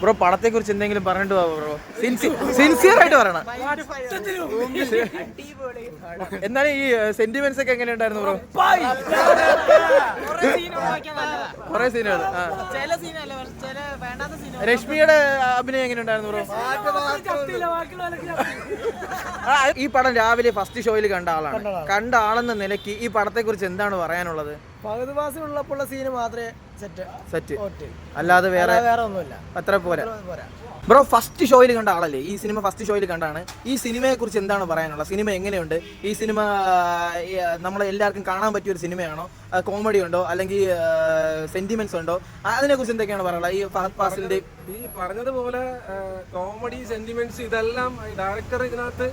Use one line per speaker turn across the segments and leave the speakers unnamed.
Bro പടത്തെ കുറിച്ച് എന്തെങ്കിലും പറഞ്ഞിട്ട് ബ്രോ? സിൻസിയർ ആയിട്ട് പറയണം. എന്നാലും ഈ സെന്റിമെന്റ്സ് ഒക്കെ എങ്ങനെ ഉണ്ടായിരുന്നു ബ്രോ? കുറെ സീനുകൾ രശ്മിയുടെ അഭിനയം എങ്ങനെ ഉണ്ടായിരുന്നു ബ്രോ ഈ പടം രാവിലെ ഫസ്റ്റ് ഷോയിൽ കണ്ട ആളാണ്. കണ്ട ആളെന്ന നിലയ്ക്ക് ഈ പടത്തെ കുറിച്ച് എന്താണ് പറയാനുള്ളത്?
പകുതി വാസി ഉള്ളപ്പോൾ സീന് മാത്രമേ സെറ്റ്
സെറ്റ് അല്ലാതെ വേറെ
വേറെ ഒന്നുമില്ല.
അത്ര പോരാ.
പോരാ.
ബ്രോ ഫസ്റ്റ് ഷോയിൽ കണ്ട ആളല്ലേ? ഈ സിനിമ ഫസ്റ്റ് ഷോയിൽ കണ്ടാണ്. ഈ സിനിമയെ കുറിച്ച് എന്താണ് പറയാനുള്ളത്? സിനിമ എങ്ങനെയുണ്ട്? ഈ സിനിമ നമ്മൾ എല്ലാവർക്കും കാണാൻ പറ്റിയ ഒരു സിനിമയാണോ കോമഡി ഉണ്ടോ? അല്ലെങ്കിൽ സെന്റിമെന്റ്സ് ഉണ്ടോ? അതിനെ കുറിച്ച് എന്തൊക്കെയാണ് പറയാനുള്ളത്? ഈ ഫഹദ് ഫാസിലിന്റെ
ഈ പറഞ്ഞതുപോലെ കോമഡി സെന്റിമെന്റ്സ് ഇതെല്ലാം ഡയറക്ടർ ഇതിനകത്ത്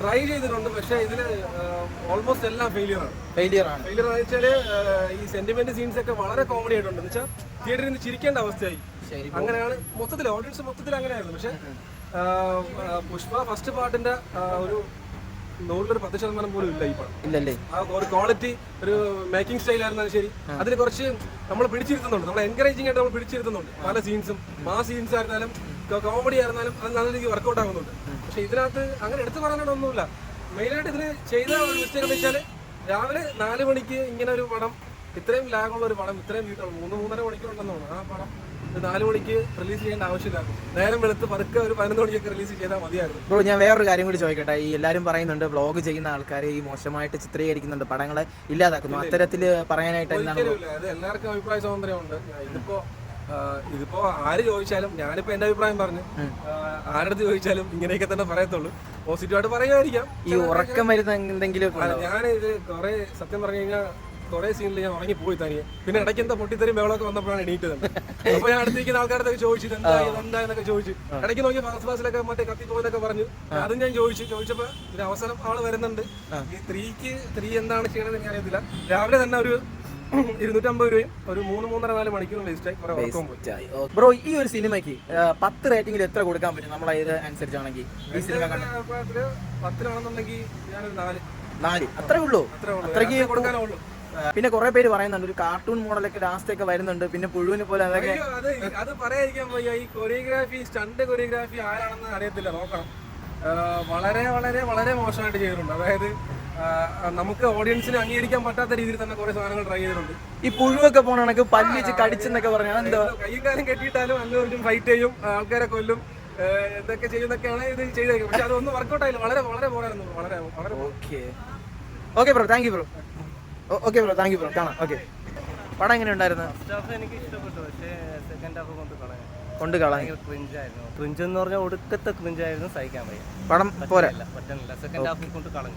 ട്രൈ ചെയ്തിട്ടുണ്ട്. പക്ഷേ ഇതിൽ ഓൾമോസ്റ്റ് എല്ലാം ഫെയിലിയർ ആണ്.
ഫെയിലിയർ ആണ്.
ഫെയിലിയർ എന്ന് വെച്ചാൽ ഈ സെന്റിമെന്റ് സീൻസ് ഒക്കെ വളരെ കോമഡി ആയിട്ടുണ്ട്. എന്ന് വെച്ചാൽ തിയേറ്ററിൽ നിന്ന് ചിരിക്കേണ്ട അവസ്ഥയായി. അങ്ങനെയാണ് മൊത്തത്തിൽ ഓഡിയൻസ് മൊത്തത്തിൽ അങ്ങനെയായിരുന്നു. പക്ഷെ പുഷ്പ ഫസ്റ്റ് പാർട്ടിന്റെ ഒരു നൂറിലൊരു പത്ത് ശതമാനം പോലും ഇല്ല ഈ പടം
ഇല്ലല്ലേ?
ആ ഒരു ക്വാളിറ്റി ഒരു മേക്കിംഗ് സ്റ്റൈൽ ആയിരുന്നാലും ശരി. അതിൽ കുറച്ച് നമ്മൾ പിടിച്ചിരുത്തുന്നുണ്ട്. നമ്മൾ എൻകറേജിംഗ് ആയിട്ട് നമ്മൾ പിടിച്ചിരുത്തുന്നുണ്ട്. പല സീൻസും ആ സീൻസ് ആയിരുന്നാലും കോമഡി ആയിരുന്നാലും അത് നല്ല രീതിക്ക് വർക്കൗട്ട് ആകുന്നുണ്ട്. പക്ഷെ ഇതിനകത്ത് അങ്ങനെ എടുത്തു പറയാനൊന്നുമില്ല മെയിനായിട്ട് ഇതിന് ചെയ്ത ഒരു മിസ്റ്റേക്ക് എന്ന് വെച്ചാൽ രാവിലെ നാല് മണിക്ക് ഇങ്ങനെ ഒരു പടം ഇത്രയും ലാഗുള്ള ഒരു പടം ഇത്രയും വീട്ടുള്ള മൂന്ന് മൂന്നര മണിക്കൂർ തോന്നുന്നു. ആ പടം നാല് മണിക്ക് റിലീസ് ചെയ്യേണ്ട ആവശ്യമില്ല നേരം വെളുത്ത് പതുക്കെ ഒരു പതിനൊന്ന് മണിക്കൊക്കെ റിലീസ് ചെയ്താൽ മതിയായിരുന്നു.
ബ്രോ ഞാൻ വേറൊരു കാര്യം കൂടി ചോദിക്കട്ടെ. ഈ എല്ലാവരും പറയുന്നുണ്ട് വ്ളോഗ് ചെയ്യുന്ന ആൾക്കാർ ഈ മോശമായിട്ട് ചിത്രീകരിക്കുന്നുണ്ട് പടങ്ങളെ ഇല്ലാതാക്കുന്നു. അത്തരത്തിൽ പറയാനായിട്ട് എന്താണ്
എല്ലാവർക്കും അഭിപ്രായ സ്വാതന്ത്ര്യമുണ്ട്. ഇതിപ്പോ ഇതിപ്പോ ആര് ചോദിച്ചാലും ഞാനിപ്പോ എന്റെ അഭിപ്രായം പറഞ്ഞു. ആരടുത്ത് ചോദിച്ചാലും ഇങ്ങനെയൊക്കെ തന്നെ പറയത്തുള്ളൂ. പോസിറ്റീവായിട്ട് പറയുമായിരിക്കാം
ഈ ഉറക്കം വരുന്ന എന്തെങ്കിലും
ഞാൻ ഇത് കുറെ സത്യം പറഞ്ഞു കഴിഞ്ഞാൽ കുറെ സീനിൽ ഞാൻ ഉറങ്ങി പോയി തനിയെ. പിന്നെ ഇടയ്ക്ക് എന്താ പൊട്ടിത്തെറിയും ബഹളമൊക്കെ വന്നപ്പോഴാണ് എണീറ്റത്. അപ്പൊ ഞാൻ അടുത്തേക്ക് ആൾക്കാരത്തൊക്കെ ചോദിച്ചു എന്താ? എന്താ? എന്നൊക്കെ ചോദിച്ചു. ഇടയ്ക്ക് നോക്കി ഫസ്റ്റ് ക്ലാസ്സിലൊക്കെ മറ്റേ കത്തി പോയെന്നൊക്കെ പറഞ്ഞു അതും ഞാൻ ചോദിച്ചു. ചോദിച്ചപ്പോ ഒരു അവസരം ആൾ വരുന്നുണ്ട്. ഈ ത്രീക്ക് ത്രീ എന്താണ് ചെയ്യണമെന്ന് ഞാൻ അറിയത്തില്ല രാവിലെ തന്നെ ഒരു ഇരുന്നൂറ്റമ്പത് രൂപയും ഒരു മൂന്ന് മൂന്നര നാല് മണിക്കൂർ വേസ്റ്റായി കുറെ ഉറക്കം പോയി.
ബ്രോ ഈ ഒരു സിനിമയ്ക്ക് പത്ത് റേറ്റിംഗിൽ എത്ര കൊടുക്കാൻ പറ്റും? നമ്മൾ ഇത് അനുസരിച്ചാണെങ്കിൽ ഈ സിനിമ
പത്തിലാണെന്നുണ്ടെങ്കിൽ ഞാനൊരു നാല്.
നാല്. അത്രേ ഉള്ളൂ?
അത്രേ
അത്രയ്ക്ക്
ഞാൻ കൊടുക്കാനേ ഉള്ളൂ.
ആ, പിന്നെ കുറെ പേര് പറയുന്നുണ്ട് ഒരു കാർട്ടൂൺ മോഡലൊക്കെ ലാസ്റ്റ് ഒക്കെ വരുന്നുണ്ട് പിന്നെ പുഴുവിനെ പോലെ അതൊക്കെ.
അത് പറയാതിരിക്കാൻ പോയി ഈ കൊറിയോഗ്രാഫി സ്റ്റണ്ട് കൊറിയോഗ്രാഫി ആരാണെന്ന് അറിയത്തില്ല. നോക്കണം. വളരെ വളരെ വളരെ മോശമായിട്ട് ചെയ്തിട്ടുണ്ട്. അതായത് നമുക്ക് ഓഡിയൻസിന് അംഗീകരിക്കാൻ പറ്റാത്ത രീതിയിൽ തന്നെ കുറെ സാധനങ്ങൾ ട്രൈ ചെയ്തിട്ടുണ്ട്.
ഈ പുഴുവൊക്കെ പോണ കണക്ക് പല്ലിച്ച് കടിച്ചെന്നൊക്കെ പറഞ്ഞാൽ എന്താ?
കയ്യും കാലം കെട്ടിയിട്ടാലും എല്ലാവരും ഫൈറ്റ് ചെയ്യും. ആൾക്കാരെ കൊല്ലും. എന്തൊക്കെ ചെയ്യുന്നൊക്കെയാണ് ഇത് ചെയ്തേക്കുന്നത്. പക്ഷെ അതൊന്നും വർക്കൗട്ട് ആയില്ല. വളരെ വളരെ പോരായിരുന്നു വളരെ വളരെ
okay okay bro thank you bro okay bro thank you bro കാണാം. ഓക്കെ പടം എങ്ങനെ ഉണ്ടായിരുന്നു
ഹാഫ് എനിക്ക് ഇഷ്ടപ്പെട്ടു. പക്ഷേ സെക്കൻഡ് ഹാഫ് കൊണ്ട് കളഞ്ഞു.
കൊണ്ട് കളഞ്ഞു.
ക്രിഞ്ചായിരുന്നു ക്രിഞ്ച് എന്ന് പറഞ്ഞാൽ ഒടുക്കത്തെ ക്രിഞ്ചായിരുന്നു സഹിക്കാൻ വയ്യ.
പടം പോരാ.
പറ്റുന്നില്ല സെക്കൻഡ് ഹാഫ് കൊണ്ട് കളഞ്ഞു.